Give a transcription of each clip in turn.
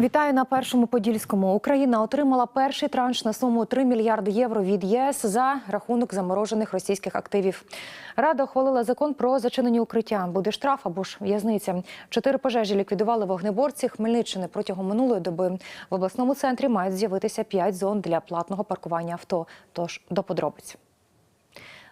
Вітаю на першому подільському. Україна отримала перший транш на суму 3 мільярди євро від ЄС за рахунок заморожених російських активів. Рада ухвалила закон про зачинені укриття. Буде штраф або ж в'язниця. Чотири пожежі ліквідували вогнеборці Хмельниччини протягом минулої доби. В обласному центрі мають з'явитися п'ять зон для платного паркування авто. Тож до подробиць.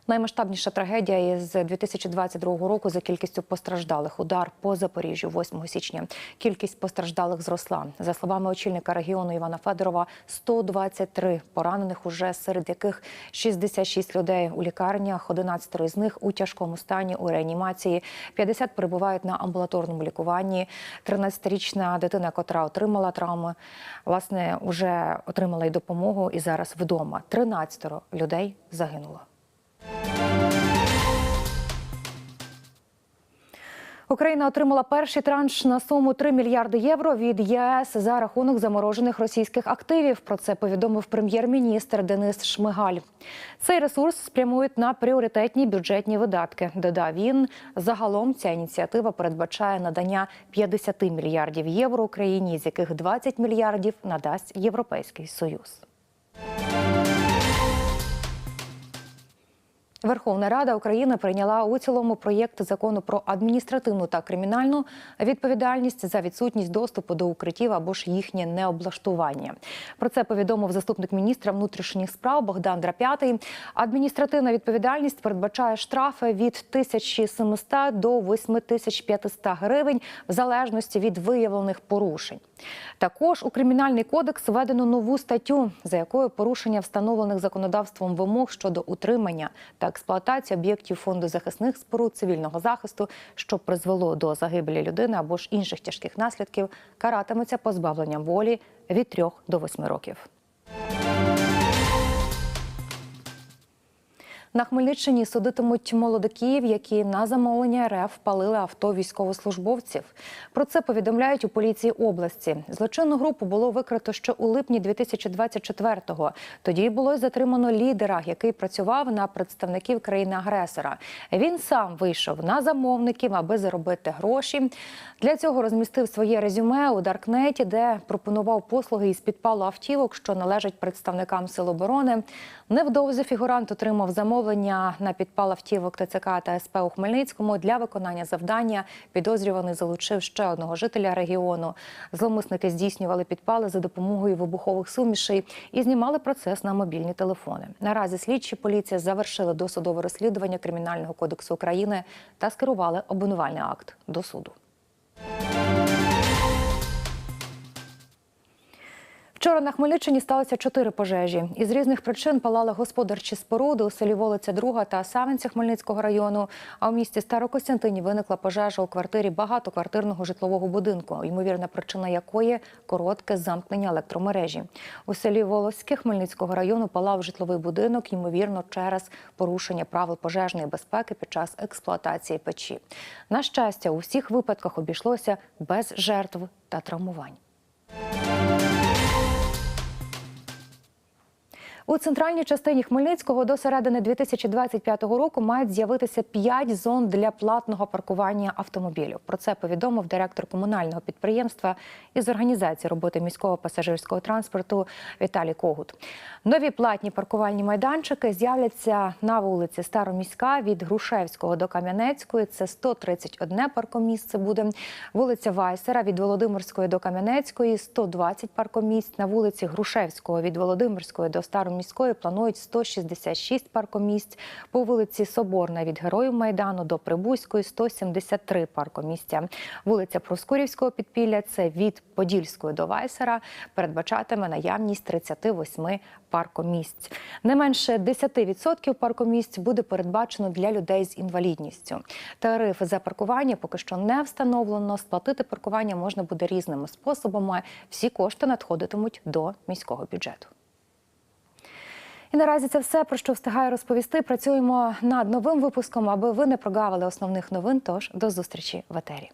Наймасштабніша трагедія із 2022 року за кількістю постраждалих. Удар по Запоріжжю 8 січня. Кількість постраждалих зросла. За словами очільника регіону Івана Федорова, 123 поранених, уже серед яких 66 людей у лікарнях, 11 з них у тяжкому стані у реанімації. 50 перебувають на амбулаторному лікуванні. 13-річна дитина, котра отримала травми, власне, вже отримала й допомогу і зараз вдома. 13 людей загинуло. Україна отримала перший транш на суму 3 мільярди євро від ЄС за рахунок заморожених російських активів. Про це повідомив прем'єр-міністр Денис Шмигаль. Цей ресурс спрямують на пріоритетні бюджетні видатки. Додав він. Загалом ця ініціатива передбачає надання 50 мільярдів євро Україні, з яких 20 мільярдів надасть Європейський Союз. Верховна Рада України прийняла у цілому проєкт закону про адміністративну та кримінальну відповідальність за відсутність доступу до укриттів або ж їхнє необлаштування. Про це повідомив заступник міністра внутрішніх справ Богдан Драп'ятий. Адміністративна відповідальність передбачає штрафи від 1700 до 8500 гривень в залежності від виявлених порушень. Також у кримінальний кодекс введено нову статтю, за якою порушення встановлених законодавством вимог щодо утримання та експлуатації об'єктів фонду захисних споруд цивільного захисту, що призвело до загибелі людини або ж інших тяжких наслідків, каратиметься позбавленням волі від 3 до 8 років. На Хмельниччині судитимуть молодиків, які на замовлення РФ палили авто військовослужбовців. Про це повідомляють у поліції області. Злочинну групу було викрито ще у липні 2024-го. Тоді було затримано лідера, який працював на представників країни-агресора. Він сам вийшов на замовників, аби заробити гроші. Для цього розмістив своє резюме у Даркнеті, де пропонував послуги із підпалу автівок, що належать представникам Сил оборони. Невдовзі фігурант отримав замовлення на підпал автівок ТЦК та СП у Хмельницькому для виконання завдання. Підозрюваний залучив ще одного жителя регіону. Зловмисники здійснювали підпали за допомогою вибухових сумішей і знімали процес на мобільні телефони. Наразі слідчі поліція завершили досудове розслідування кримінального кодексу України та скерували обвинувальний акт до суду. Вчора на Хмельниччині сталося чотири пожежі. Із різних причин палали господарчі споруди у селі Волиця Друга та Савинці Хмельницького району. А у місті Старокостянтині виникла пожежа у квартирі багатоквартирного житлового будинку, ймовірна причина якої коротке замкнення електромережі. У селі Волоське Хмельницького району палав житловий будинок, ймовірно, через порушення правил пожежної безпеки під час експлуатації печі. На щастя, у всіх випадках обійшлося без жертв та травмувань. У центральній частині Хмельницького до середини 2025 року мають з'явитися п'ять зон для платного паркування автомобілів. Про це повідомив директор комунального підприємства із організації роботи міського пасажирського транспорту Віталій Когут. Нові платні паркувальні майданчики з'являться на вулиці Староміська від Грушевського до Кам'янецької. Це 131 паркомісце буде. Вулиця Вайсера від Володимирської до Кам'янецької 120 паркомісць. На вулиці Грушевського від Володимирської до Староміської міської планують 166 паркомісць. По вулиці Соборна від Героїв Майдану до Прибузької 173 паркомісця. Вулиця Проскурівського підпілля це від Подільської до Вайсера. Передбачатиме наявність 38 паркомісць. Не менше 10% паркомісць буде передбачено для людей з інвалідністю. Тариф за паркування поки що не встановлено. Сплатити паркування можна буде різними способами. Всі кошти надходитимуть до міського бюджету. І наразі це все про що встигаю розповісти. Працюємо над новим випуском, аби ви не прогавили основних новин. Тож до зустрічі в етері.